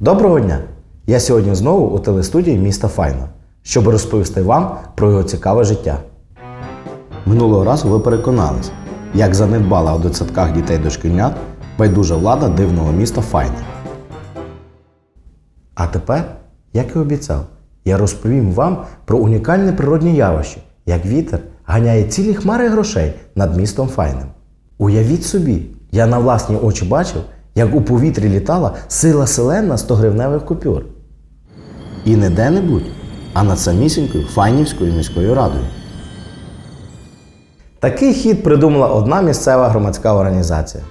Доброго дня! Я сьогодні знову у телестудії міста Файно, щоб розповісти вам про його цікаве життя. Минулого разу ви переконались, як занедбала у дитсадках дітей дошкільнят байдужа влада дивного міста Файне. А тепер, як і обіцяв, я розповім вам про унікальне природні явище, як вітер ганяє цілі хмари грошей над містом Файнем. Уявіть собі, я на власні очі бачив, як у повітрі літала сила селена 100-гривневих купюр. І не де-небудь, а над самісінькою Файнівською міською радою. Такий хід придумала одна місцева громадська організація.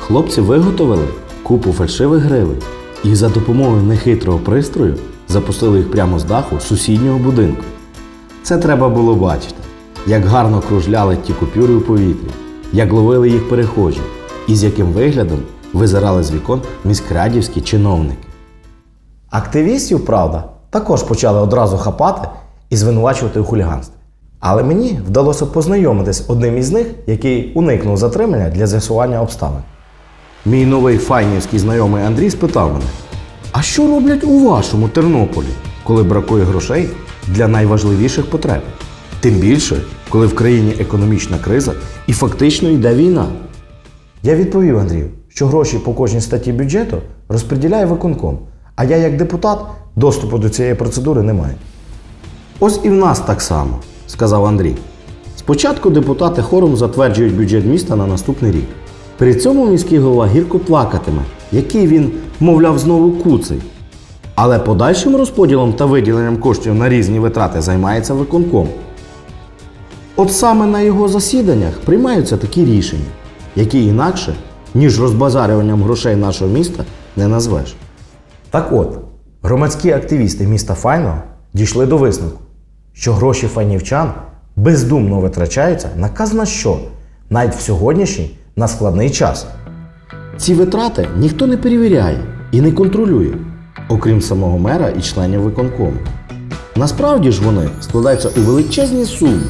Хлопці виготовили купу фальшивих гривень і за допомогою нехитрого пристрою запустили їх прямо з даху сусіднього будинку. Це треба було бачити, як гарно кружляли ті купюри у повітрі, як ловили їх перехожі, і з яким виглядом визирали з вікон міськрадівські чиновники. Активістів, правда, також почали одразу хапати і звинувачувати у хуліганстві. Але мені вдалося познайомитись одним із них, який уникнув затримання для з'ясування обставин. Мій новий файнівський знайомий Андрій спитав мене: А що роблять у вашому Тернополі, коли бракує грошей для найважливіших потреб? Тим більше, коли в країні економічна криза і фактично йде війна. Я відповів Андрію, що гроші по кожній статті бюджету розподіляє виконком, а я, як депутат, доступу до цієї процедури не маю. Ось і в нас так само, сказав Андрій. Спочатку депутати хором затверджують бюджет міста на наступний рік. При цьому міський голова гірко плакатиме, який він, мовляв, знову куций. Але подальшим розподілом та виділенням коштів на різні витрати займається виконком. От саме на його засіданнях приймаються такі рішення, які інакше, ніж розбазарюванням грошей нашого міста, не назвеш. Так от, громадські активісти міста Файного дійшли до висновку, що гроші файнівчан бездумно витрачаються на казна що, навіть в сьогоднішній на складний час. Ці витрати ніхто не перевіряє і не контролює, окрім самого мера і членів виконкому. Насправді ж вони складаються у величезні суми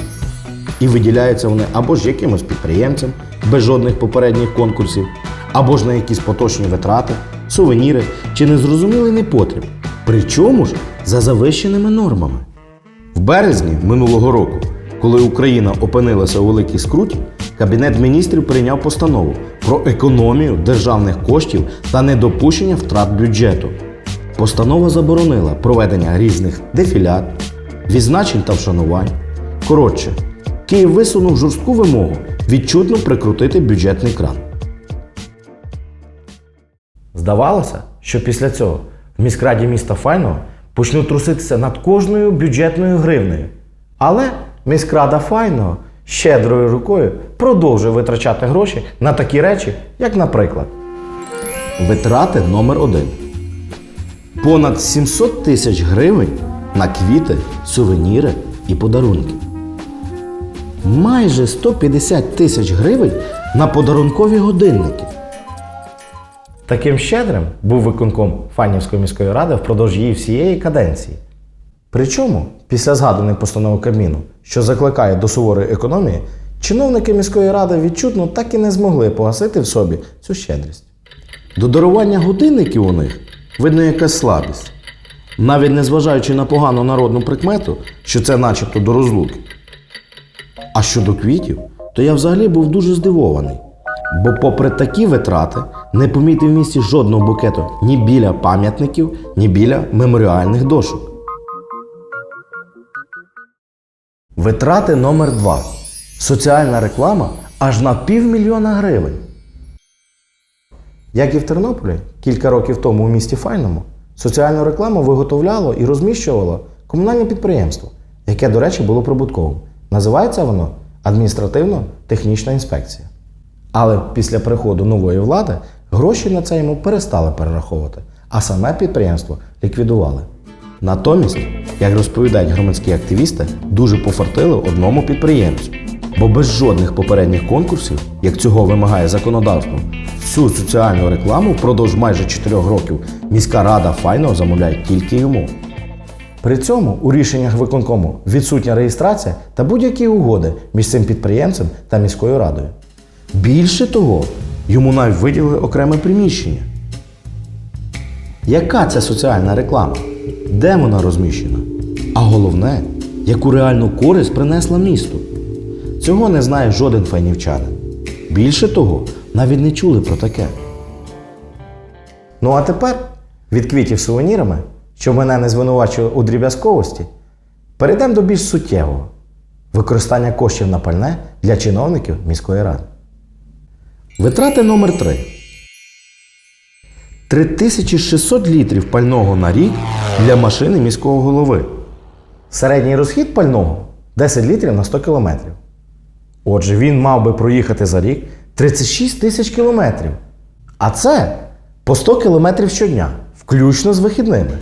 і виділяються вони або ж якимось підприємцям без жодних попередніх конкурсів, або ж на якісь поточні витрати, сувеніри чи незрозумілий непотріб. Причому ж за завищеними нормами. В березні минулого року, коли Україна опинилася у великій скруті, Кабінет міністрів прийняв постанову про економію державних коштів та недопущення втрат бюджету. Постанова заборонила проведення різних дефілят, відзначень та вшанувань. Коротше, Київ висунув жорстку вимогу відчутно прикрутити бюджетний кран. Здавалося, що після цього в міськраді міста Файного почнуть труситися над кожною бюджетною гривнею. Але міськрада Файного щедрою рукою продовжує витрачати гроші на такі речі, як, наприклад, витрати номер 1 Понад 700 тисяч гривень на квіти, сувеніри і подарунки. Майже 150 тисяч гривень на подарункові годинники. Таким щедрим був виконком Фанівської міської ради впродовж її всієї каденції. Причому, після згаданої постанови Кабміну, що закликає до суворої економії, чиновники міської ради відчутно так і не змогли погасити в собі цю щедрість. До дарування годинників у них видно якась слабість, навіть незважаючи на погану народну прикмету, що це начебто до розлуки. А щодо квітів, то я взагалі був дуже здивований. Бо, попри такі витрати, не помітив в місті жодного букету ні біля пам'ятників, ні біля меморіальних дошок. Витрати номер 2 Соціальна реклама аж на півмільйона гривень. Як і в Тернополі, кілька років тому у місті Файному, соціальну рекламу виготовляло і розміщувало комунальне підприємство, яке, до речі, було прибутковим. Називається воно адміністративно-технічна інспекція. Але після приходу нової влади гроші на це йому перестали перераховувати, а саме підприємство ліквідували. Натомість, як розповідають громадські активісти, дуже пофартили одному підприємцю. Бо без жодних попередніх конкурсів, як цього вимагає законодавство, всю соціальну рекламу впродовж майже 4 років міська рада файно замовляє тільки йому. При цьому у рішеннях виконкому відсутня реєстрація та будь-які угоди між цим підприємцем та міською радою. Більше того, йому навіть виділили окреме приміщення. яка це соціальна реклама, де вона розміщена, а головне, яку реальну користь принесла місту. Цього не знає жоден файнівчанин. Більше того, навіть не чули про таке. Ну а тепер від квітів сувенірами, щоб мене не звинувачували у дріб'язковості, перейдемо до більш суттєвого використання коштів на пальне для чиновників міської ради. Витрати номер 3 3600 літрів пального на рік для машини міського голови. Середній розхід пального 10 літрів на 100 кілометрів. Отже, він мав би проїхати за рік 36 тисяч кілометрів. А це по 100 кілометрів щодня, включно з вихідними.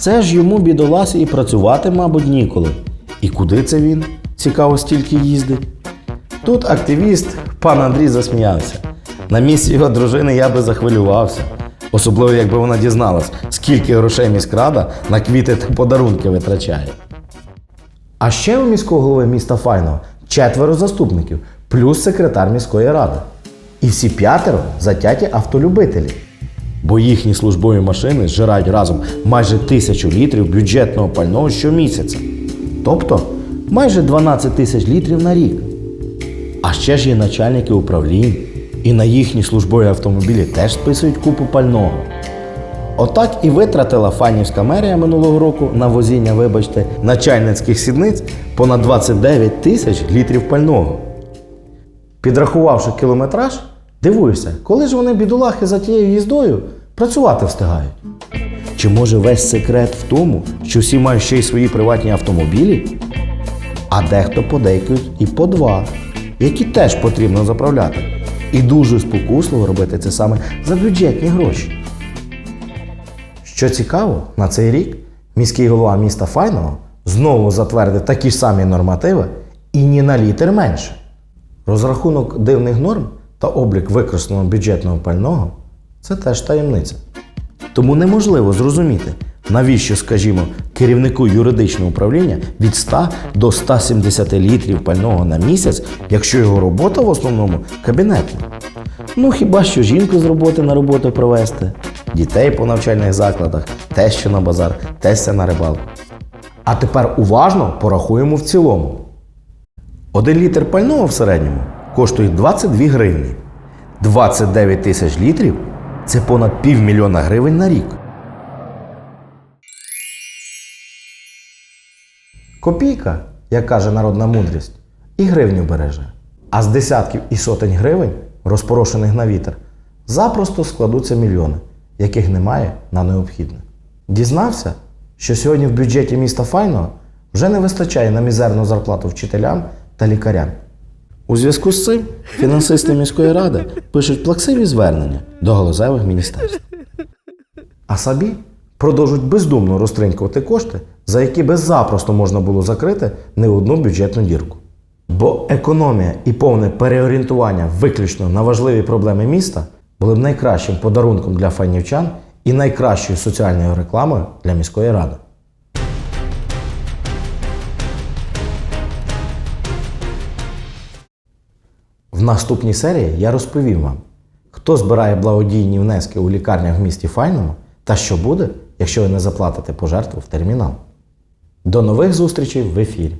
Це ж йому бідоласі і працювати, мабуть, ніколи. І куди це він? Цікаво, стільки їздить. Тут активіст пан Андрій засміявся. На місці його дружини я би захвилювався. Особливо, якби вона дізналась, скільки грошей міськрада на квіти та подарунки витрачає. А ще у міського голови міста Файного четверо заступників, плюс секретар міської ради. І всі п'ятеро затяті автолюбителі. Бо їхні службові машини зжирають разом майже тисячу літрів бюджетного пального щомісяця. Тобто майже 12 тисяч літрів на рік. А ще ж є начальники управлінь, і на їхні службові автомобілі теж списують купу пального. Отак і витратила Фанівська мерія минулого року на возіння, вибачте, начальницьких сідниць понад 29 тисяч літрів пального. Підрахувавши кілометраж, дивуюся, коли ж вони бідолахи за тією їздою працювати встигають. Чи може весь секрет в тому, що всі мають ще й свої приватні автомобілі? А дехто подейкують і по два, які теж потрібно заправляти. І дуже спокусливо робити це саме за бюджетні гроші. Що цікаво, на цей рік міський голова міста Файного знову затвердив такі ж самі нормативи і ні на літр менше. Розрахунок дивних норм та облік використаного бюджетного пального це теж таємниця. Тому неможливо зрозуміти, навіщо, скажімо, керівнику юридичного управління від 100 до 170 літрів пального на місяць, якщо його робота в основному кабінетна. Ну хіба що жінку з роботи на роботу провести, дітей по навчальних закладах, тещу на базар, тестя на рибалку. А тепер уважно порахуємо в цілому. Один літр пального в середньому коштує 22 гривні. 29 тисяч літрів це понад півмільйона гривень на рік. Копійка, як каже народна мудрість, і гривню береже. А з десятків і сотень гривень, розпорошених на вітер, запросто складуться мільйони, яких немає на необхідне. Дізнався, що сьогодні в бюджеті міста Файного вже не вистачає на мізерну зарплату вчителям та лікарям. У зв'язку з цим фінансисти міської ради пишуть плаксиві звернення до галузевих міністерств. А собі продовжують бездумно розтринькувати кошти, за які би запросто можна було закрити не одну бюджетну дірку. Бо економія і повне переорієнтування виключно на важливі проблеми міста були б найкращим подарунком для файнівчан і найкращою соціальною рекламою для міської ради. В наступній серії я розповім вам, хто збирає благодійні внески у лікарнях в місті Файному та що буде, якщо ви не заплатите пожертву в термінал. До нових зустрічей в ефірі!